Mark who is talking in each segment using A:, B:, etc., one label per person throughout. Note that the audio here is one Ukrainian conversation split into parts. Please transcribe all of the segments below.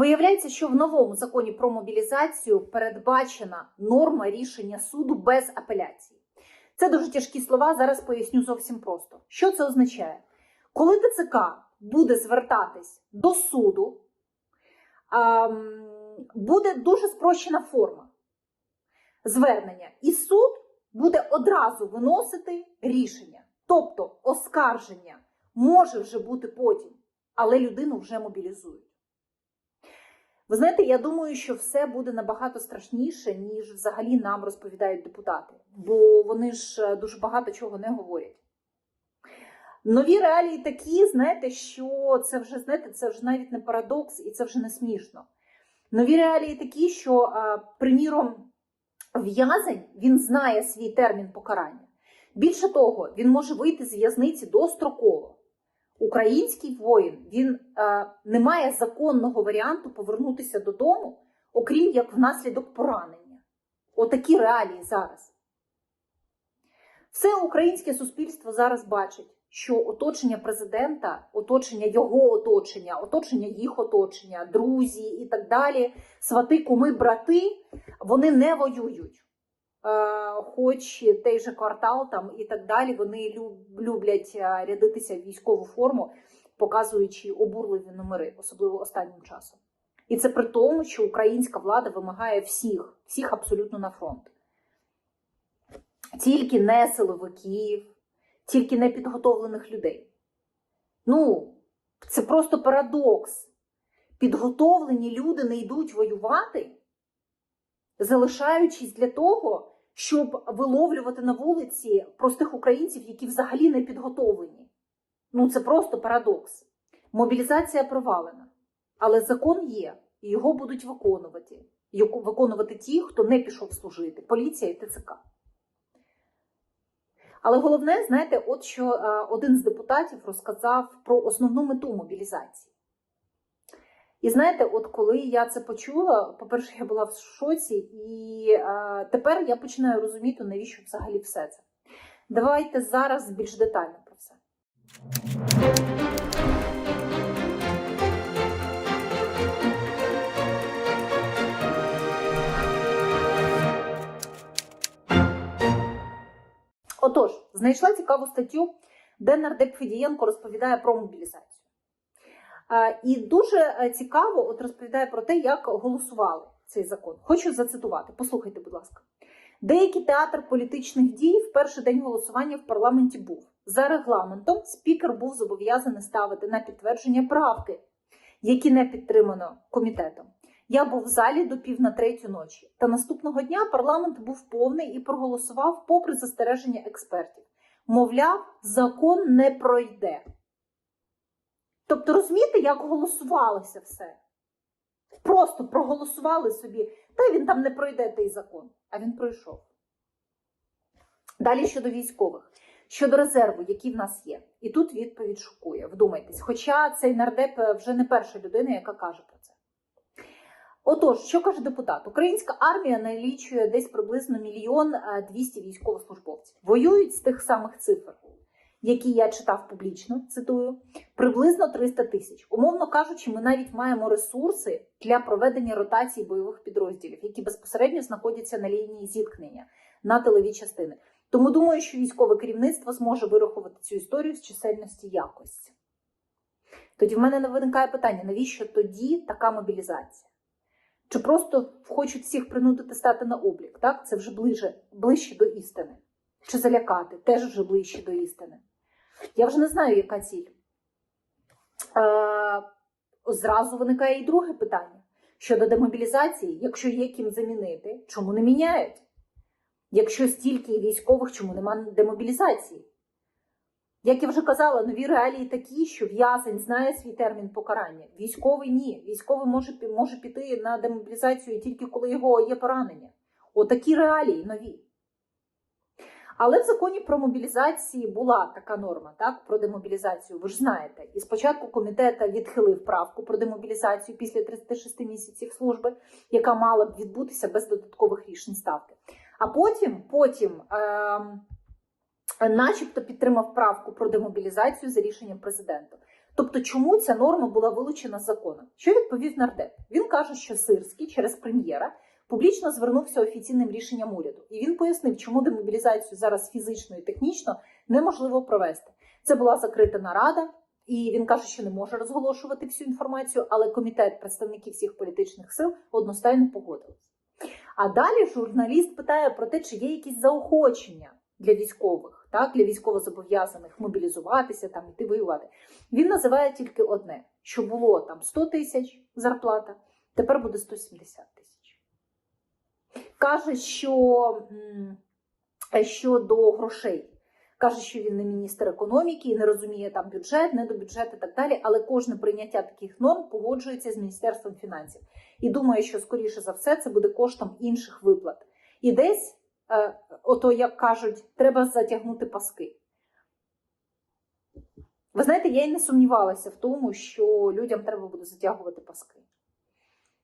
A: Виявляється, що в новому законі про мобілізацію передбачена норма рішення суду без апеляції. Це дуже тяжкі слова. Зараз поясню зовсім просто. Що це означає? Коли ТЦК буде звертатись до суду, буде дуже спрощена форма звернення, і суд буде одразу виносити рішення. Тобто оскарження може вже бути потім, але людину вже мобілізують. Ви знаєте, я думаю, що все буде набагато страшніше, ніж взагалі нам розповідають депутати, бо вони ж е, дуже багато чого не говорять. Нові реалії такі, знаєте, що це вже знаєте, це вже навіть не парадокс і це вже не смішно. Нові реалії такі, що, приміром, в'язень він знає свій термін покарання. Більше того, він може вийти з в'язниці достроково. Український воїн він е, не має законного варіанту повернутися додому, окрім як внаслідок поранення. Отакі реалії зараз. Все українське суспільство зараз бачить, що оточення президента, оточення його оточення, оточення їх оточення, друзі і так далі, свати, куми, брати, вони не воюють. Е, хоч той же квартал там і так далі, вони люблять е, рядитися в військову форму, показуючи обурливі номери, особливо останнім часом. І це при тому, що українська влада вимагає всіх, всіх абсолютно на фронт. Тільки не силовиків, тільки не підготовлених людей. Ну, це просто парадокс. Підготовлені люди не йдуть воювати, залишаючись для того, щоб виловлювати на вулиці простих українців, які взагалі не підготовлені. Ну, це просто парадокс. Мобілізація провалена, але закон є, і його будуть виконувати. Виконувати ті, хто не пішов служити поліція і ТЦК. Але головне, знаєте, от що е, один з депутатів розказав про основну мету мобілізації. І знаєте, от коли я це почула, по-перше, я була в шоці, і е, тепер я починаю розуміти, навіщо взагалі все це. Давайте зараз більш детально про це. Отож, знайшла цікаву статтю, де нардеп Федієнко розповідає про мобілізацію. І дуже е, цікаво от розповідає про те, як голосували цей закон. Хочу зацитувати. Послухайте, будь ласка. Деякий театр політичних дій в перший день голосування в парламенті був. За регламентом спікер був зобов'язаний ставити на підтвердження правки, які не підтримано комітетом. Я був в залі до пів на третю ночі. Та наступного дня парламент був повний і проголосував попри застереження експертів. Мовляв, закон не пройде. Тобто, розумієте, як голосувалося все? Просто проголосували собі, та він там не пройде той закон, а він пройшов. Далі щодо військових, щодо резерву, який в нас є. І тут відповідь шокує. Вдумайтесь, хоча цей нардеп вже не перша людина, яка каже про це. Отож, що каже депутат? Українська армія налічує десь приблизно мільйон е, двісті військовослужбовців. Воюють з тих самих цифр, які я читав публічно, цитую, приблизно 300 тисяч. Умовно кажучи, ми навіть маємо ресурси для проведення ротації бойових підрозділів, які безпосередньо знаходяться на лінії зіткнення на тилові частини. Тому думаю, що військове керівництво зможе вирахувати цю історію з чисельності якості. Тоді в мене не виникає питання, навіщо тоді така мобілізація? Чи просто хочуть всіх принудити стати на облік? Так? Це вже ближе, ближче до істини. Чи залякати? Теж вже ближче до істини. Я вже не знаю, яка ціль. Е, зразу виникає і друге питання. Щодо демобілізації, якщо є ким замінити, чому не міняють? Якщо стільки військових, чому немає демобілізації? Як я вже казала, нові реалії такі, що в'язень знає свій термін покарання. Військовий ні. Військовий може, може піти на демобілізацію тільки коли його є поранення. Отакі реалії нові. Але в законі про мобілізацію була така норма, так, про демобілізацію, ви ж знаєте. І спочатку комітет відхилив правку про демобілізацію після 36 місяців служби, яка мала б відбутися без додаткових рішень ставки. А потім, потім ем, начебто підтримав правку про демобілізацію за рішенням президента. Тобто, чому ця норма була вилучена з закону? Що відповів нардеп? Він каже, що Сирський через прем'єра публічно звернувся офіційним рішенням уряду, і він пояснив, чому демобілізацію зараз фізично і технічно неможливо провести. Це була закрита нарада, і він каже, що не може розголошувати всю інформацію, але комітет представників всіх політичних сил одностайно погодились. А далі журналіст питає про те, чи є якісь заохочення для військових, так, для військовозобов'язаних мобілізуватися, там іти воювати. Він називає тільки одне: що було там 100 тисяч зарплата, тепер буде 170 тисяч. Каже, що щодо грошей. Каже, що він не міністр економіки і не розуміє там бюджет, не до бюджету і так далі. Але кожне прийняття таких норм погоджується з міністерством фінансів і думає, що скоріше за все це буде коштом інших виплат. І десь, е, ото як кажуть, треба затягнути паски. Ви знаєте, я й не сумнівалася в тому, що людям треба буде затягувати паски.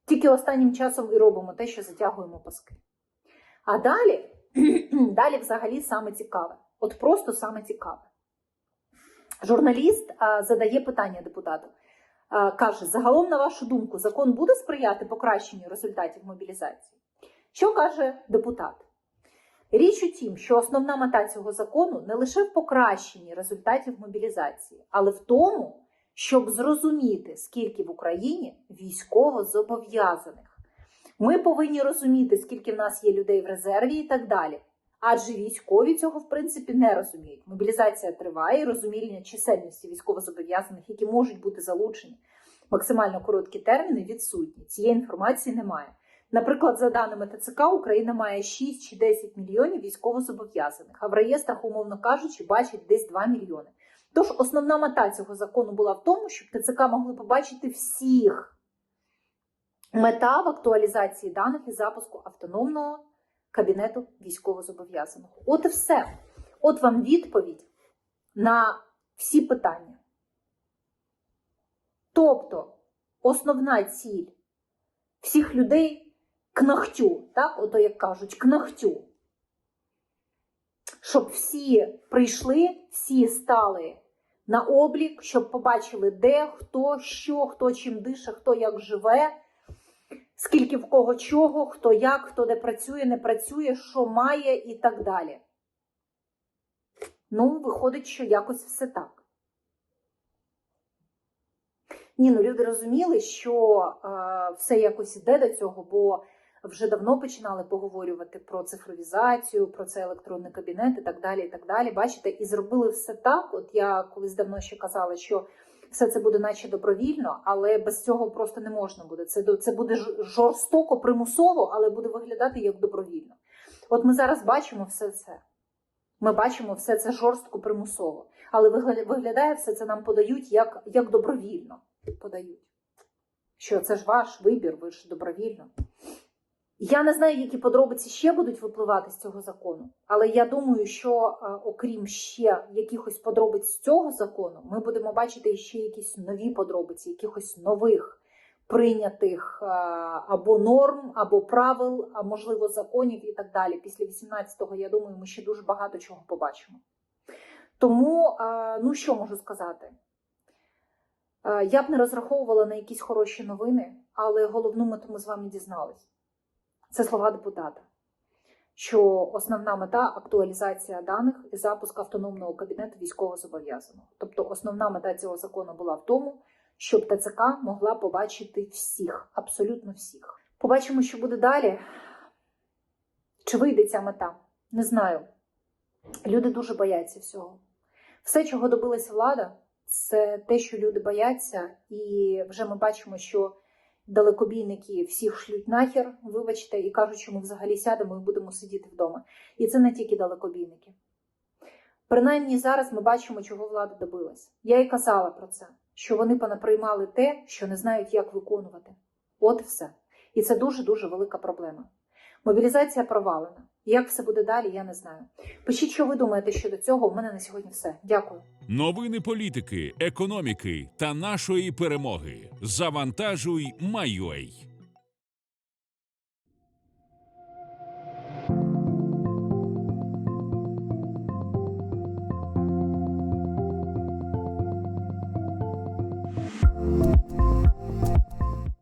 A: Тільки останнім часом і робимо те, що затягуємо паски. А далі, далі взагалі саме цікаве. От просто саме цікаве. Журналіст а, задає питання депутату. А, каже: загалом, на вашу думку, закон буде сприяти покращенню результатів мобілізації? Що каже депутат? Річ у тім, що основна мета цього закону не лише в покращенні результатів мобілізації, але в тому, щоб зрозуміти, скільки в Україні військово зобов'язаних. Ми повинні розуміти, скільки в нас є людей в резерві і так далі. Адже військові цього в принципі не розуміють. Мобілізація триває, розуміння чисельності військовозобов'язаних, які можуть бути залучені максимально короткі терміни, відсутні. Цієї інформації немає. Наприклад, за даними ТЦК, Україна має 6 чи 10 мільйонів військовозобов'язаних, а в реєстрах, умовно кажучи, бачать десь 2 мільйони. Тож основна мета цього закону була в тому, щоб ТЦК могли побачити всіх. Мета в актуалізації даних і запуску автономного кабінету військовозобов'язаного. От і все. От вам відповідь на всі питання. Тобто, основна ціль всіх людей кнахтю, так, ото як кажуть, кнахтю. Щоб всі прийшли, всі стали на облік, щоб побачили, де, хто, що, хто чим дише, хто як живе, скільки в кого чого, хто як, хто де працює, не працює, що має і так далі. Ну, виходить, що якось все так. Ні, ну люди розуміли, що е, все якось іде до цього, бо вже давно починали поговорювати про цифровізацію, про це електронний кабінет і так далі. і так далі. Бачите, і зробили все так. От я колись давно ще казала, що все це буде наче добровільно, але без цього просто не можна буде. Це, це буде жорстоко, примусово, але буде виглядати як добровільно. От ми зараз бачимо все це. Ми бачимо все це жорстко примусово. Але виглядає все це нам подають як, як добровільно подають. Що це ж ваш вибір, ви ж добровільно. Я не знаю, які подробиці ще будуть випливати з цього закону, але я думаю, що е, окрім ще якихось подробиць з цього закону, ми будемо бачити ще якісь нові подробиці, якихось нових прийнятих е, або норм, або правил, а можливо законів і так далі. Після 18-го, я думаю, ми ще дуже багато чого побачимо. Тому, е, ну що можу сказати? Я б не розраховувала на якісь хороші новини, але головну мету ми з вами дізнались. Це слова депутата, що основна мета актуалізація даних і запуск автономного кабінету військовозобов'язаного. Тобто, основна мета цього закону була в тому, щоб ТЦК могла побачити всіх, абсолютно всіх. Побачимо, що буде далі. Чи вийде ця мета? Не знаю. Люди дуже бояться всього. Все, чого добилася влада, це те, що люди бояться, і вже ми бачимо, що далекобійники всіх шлють нахер, вибачте, і кажуть, що ми взагалі сядемо і будемо сидіти вдома. І це не тільки далекобійники. Принаймні зараз ми бачимо, чого влада добилась. Я і казала про це, що вони понаприймали те, що не знають, як виконувати. От і все. І це дуже-дуже велика проблема. Мобілізація провалена. Як все буде далі, я не знаю. Пишіть, що ви думаєте щодо цього. У мене на сьогодні все. Дякую.
B: Новини політики, економіки та нашої перемоги. Завантажуй, Майой.